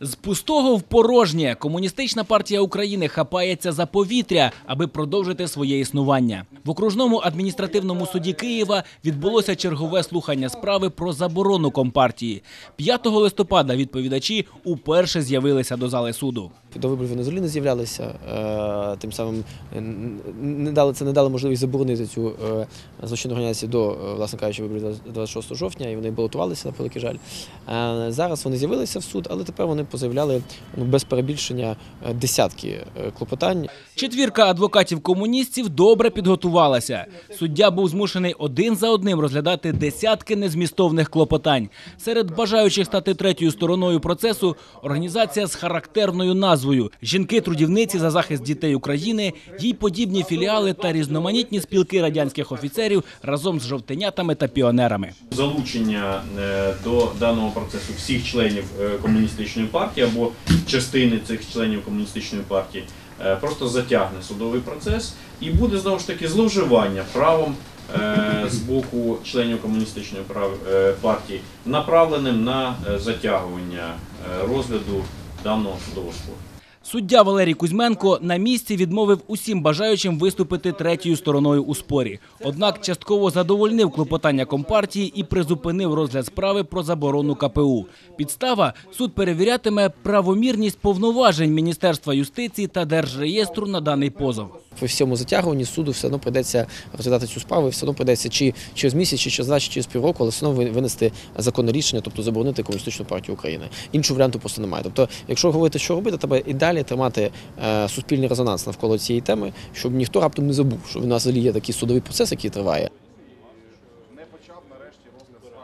З пустого в порожнє комуністична партія України хапається за повітря, аби продовжити своє існування. В окружному адміністративному суді Києва відбулося чергове слухання справи про заборону компартії. 5 листопада відповідачі уперше з'явилися до зали суду. До виборів взагалі не з'являлися, е, тим самим е, не дали це не дало можливість заборонити цю е, злочинну організацію до, власне кажучи, виборів 26 жовтня, і вони балотувалися на превеликий жаль. Зараз вони з'явилися в суд, але тепер вони позаявляли ну, без перебільшення е, десятки е, клопотань. Четвірка адвокатів-комуністів добре підготувалася. Суддя був змушений один за одним розглядати десятки незмістовних клопотань. Серед бажаючих стати третьою стороною процесу організація з характерною назвою Жінки-трудівниці за захист дітей України, їй подібні філіали та різноманітні спілки радянських офіцерів разом з жовтенятами та піонерами. залучення е, до даного процесу всіх членів комуністичної партії або частини цих членів комуністичної партії е, просто затягне судовий процес і буде знову ж таки зловживання правом е, з боку членів комуністичної е, партії, направленим на затягування розгляду даного судового спору. Суддя Валерій Кузьменко на місці відмовив усім бажаючим виступити третьою стороною у спорі. Однак частково задовольнив клопотання компартії і призупинив розгляд справи про заборону КПУ. Підстава суд перевірятиме правомірність повноважень Міністерства юстиції та Держреєстру на даний позов. По всьому затягуванні суду все одно прийдеться розглядати цю справу, все одно прийдеться чи через місяць, чи через два, через півроку, але все одно винести законне рішення, тобто заборонити комуністичну партію України. Іншого варіанту просто немає. Тобто, якщо говорити, що робити, треба і далі тримати е, суспільний резонанс навколо цієї теми, щоб ніхто раптом не забув, що в нас взагалі є такий судовий процес, який триває.